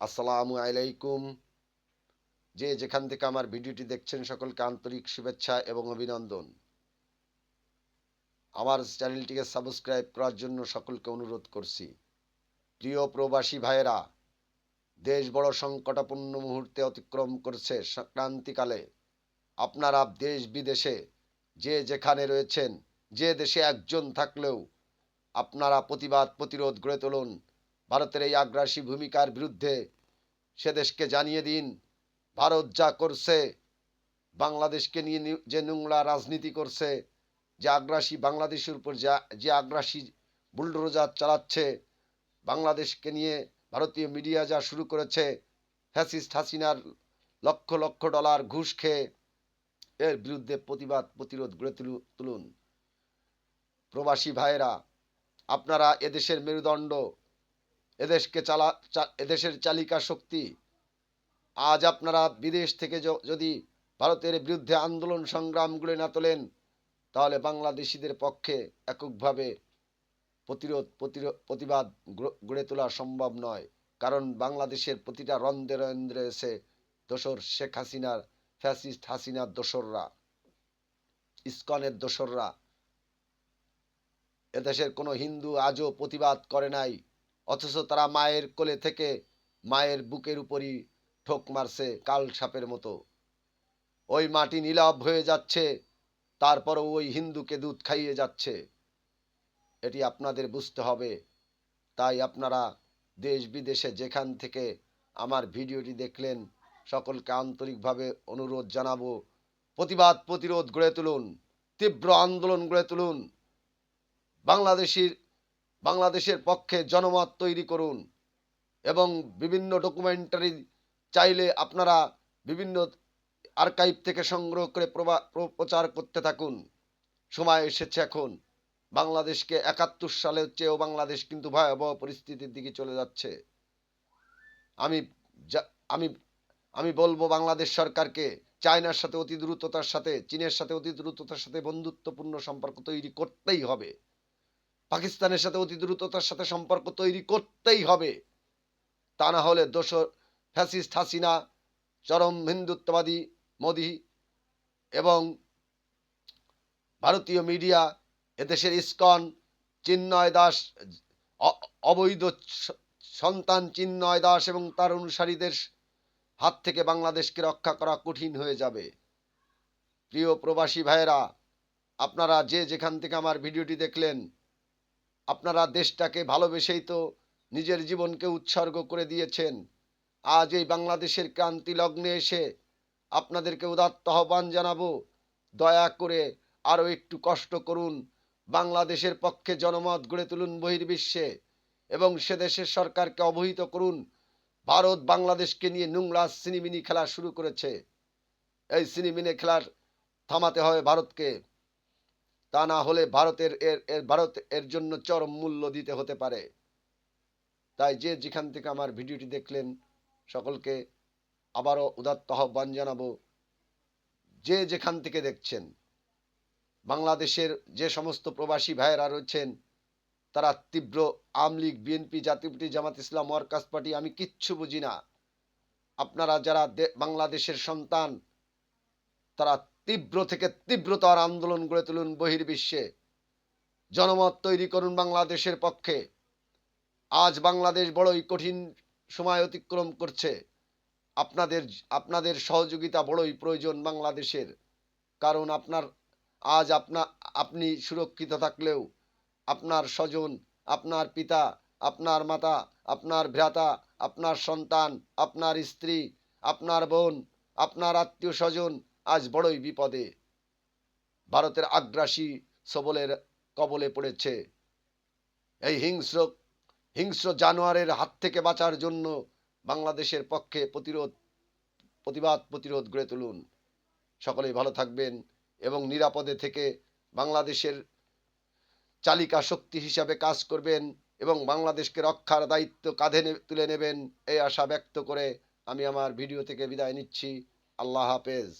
আসসালামু আলাইকুম। যে যেখান থেকে আমার ভিডিওটি দেখছেন, সকলকে আন্তরিক শুভেচ্ছা এবং অভিনন্দন। আমার চ্যানেলটিকে সাবস্ক্রাইব করার জন্য সকলকে অনুরোধ করছি। প্রিয় প্রবাসী ভাইয়েরা, দেশ বড় সংকটাপন্ন মুহূর্তে অতিক্রম করছে সংক্রান্তিকালে আপনারা দেশ বিদেশে, যে যেখানে রয়েছেন, যে দেশে একজন থাকলেও আপনারা প্রতিবাদ, প্রতিরোধ গড়ে তুলুন। ভারতের এই আগ্রাসী ভূমিকার বিরুদ্ধে সে দেশকে জানিয়ে দিন, ভারত যা করছে, বাংলাদেশকে নিয়ে যে নোংরা রাজনীতি করছে, যে আগ্রাসী বাংলাদেশের উপর যা, যে আগ্রাসী বুলডোজার চালাচ্ছে, বাংলাদেশকে নিয়ে ভারতীয় মিডিয়া যা শুরু করেছে, ফ্যাসিস্ট হাসিনার লক্ষ লক্ষ ডলার ঘুষ খেয়ে এর বিরুদ্ধে প্রতিবাদ প্রতিরোধ গড়ে তুলু- তুলুন। প্রবাসী ভাইয়েরা, আপনারা এদেশের মেরুদণ্ড এদেশকে চালা এদেশের চালিকা শক্তি। আজ আপনারা বিদেশ থেকে যদি ভারতের বিরুদ্ধে আন্দোলন সংগ্রাম গড়ে না তোলেন, তাহলে বাংলাদেশিদের পক্ষে এককভাবে প্রতিরোধ প্রতিবাদ গড়ে তোলা সম্ভব নয়। কারণ বাংলাদেশের প্রতিটা রন্ধ্রে রন্ধ্রে এসে দোসর শেখ হাসিনার, ফ্যাসিস্ট হাসিনার দোসররা, ইস্কনের দোসররা, এদেশের কোনো হিন্দু আজও প্রতিবাদ করে নাই। অথচ তারা মায়ের কোলে থেকে মায়ের বুকের উপরই ঠোক মারছে কাল সাপের মতো। ওই মাটি নীলাভ হয়ে যাচ্ছে, তারপরও ওই হিন্দুকে দুধ খাইয়ে যাচ্ছে। এটি আপনাদের বুঝতে হবে। তাই আপনারা দেশ বিদেশে যেখান থেকে আমার ভিডিওটি দেখলেন, সকলকে আন্তরিকভাবে অনুরোধ জানাব প্রতিবাদ প্রতিরোধ গড়ে তুলুন, তীব্র আন্দোলন গড়ে তুলুন। বাংলাদেশির বাংলাদেশের পক্ষে জনমত তৈরি করুন এবং বিভিন্ন ডকুমেন্টারি চাইলে আপনারা বিভিন্ন আর্কাইভ থেকে সংগ্রহ করে প্রচার করতে থাকুন। সময় এসেছে এখন। বাংলাদেশকে একাত্তর সালের চেয়েও বাংলাদেশ কিন্তু ভয়াবহ পরিস্থিতির দিকে চলে যাচ্ছে। আমি আমি আমি বলব বাংলাদেশ সরকারকে চায়নার সাথে অতি দ্রুততার সাথে, চীনের সাথে অতি দ্রুততার সাথে বন্ধুত্বপূর্ণ সম্পর্ক তৈরি করতেই হবে। পাকিস্তানের সাথে অতি দ্রুততার সাথে সম্পর্ক তৈরি করতেই হবে। তা না হলে দোসর ফ্যাসিস্ট হাসিনা, চরম হিন্দুত্ববাদী মোদি এবং ভারতীয় মিডিয়া, এদেশের ইস্কন, চিন্ময় দাস অবৈধ সন্তান চিন্ময় দাস এবং তার অনুসারীদের হাত থেকে বাংলাদেশকে রক্ষা করা কঠিন হয়ে যাবে। প্রিয় প্রবাসী ভাইয়েরা, আপনারা যে যেখান থেকে আমার ভিডিওটি দেখলেন আপনারা দেশটাকে ভালোবেসেই তো নিজের জীবনকে উৎসর্গ করে দিয়েছেন। আজ এই বাংলাদেশের ক্রান্তি লগ্নে এসে আপনাদেরকে উদাত্ত আহ্বান জানাব। দয়া করে আরও একটু কষ্ট করুন। বাংলাদেশের পক্ষে জনমত গড়ে তুলুন বহির্বিশ্বে এবং সে দেশের সরকারকে অবহিত করুন। ভারত বাংলাদেশকে নিয়ে নোংরা সিনিমিনি খেলা শুরু করেছে। এই সিনিমিনি খেলার থামাতে হবে ভারতকে। তা না হলে ভারতের এর এর, ভারত এর জন্য চরম মূল্য দিতে হতে পারে। তাই যে যেখান থেকে আমার ভিডিওটি দেখলেন, সকলকে আবারও উদাত্ত আহ্বান জানাব, যে যেখান থেকে দেখছেন, বাংলাদেশের যে সমস্ত প্রবাসী ভাইয়েরা রয়েছেন, তারা তীব্র Awami League BNP Jatiya party, Jamaat Islam, workers party, আমি কিচ্ছু বুঝি না। আপনারা যারা বাংলাদেশের সন্তান, তারা তীব্র থেকে তীব্রতর আন্দোলন গড়ে তুলুন বহির্বিশ্বে। জনমত তৈরি করুন বাংলাদেশের পক্ষে। আজ বাংলাদেশ বড়ই কঠিন সময় অতিক্রম করছে। আপনাদের আপনাদের সহযোগিতা বড়ই প্রয়োজন বাংলাদেশের। কারণ আপনার, আজ আপনা, আপনি সুরক্ষিত থাকলেও আপনার স্বজন, আপনার পিতা, আপনার মাতা, আপনার ভ্রাতা, আপনার সন্তান, আপনার স্ত্রী, আপনার বোন, আপনার আত্মীয় স্বজন আজ বড়ই বিপদে। ভারতের আগ্রাসী সবলের কবলে পড়েছে। এই হিংস্র হিংস্র জানোয়ারের হাত থেকে বাঁচার জন্য বাংলাদেশের পক্ষে প্রতিরোধ, প্রতিবাদ প্রতিরোধ গড়ে তুলুন। সকলেই ভালো থাকবেন এবং নিরাপদে থেকে বাংলাদেশের চালিকা শক্তি হিসাবে কাজ করবেন এবং বাংলাদেশকে রক্ষার দায়িত্ব কাঁধে তুলে নেবেন, এই আশা ব্যক্ত করে আমি আমার ভিডিও থেকে বিদায় নিচ্ছি। আল্লাহ হাফেজ।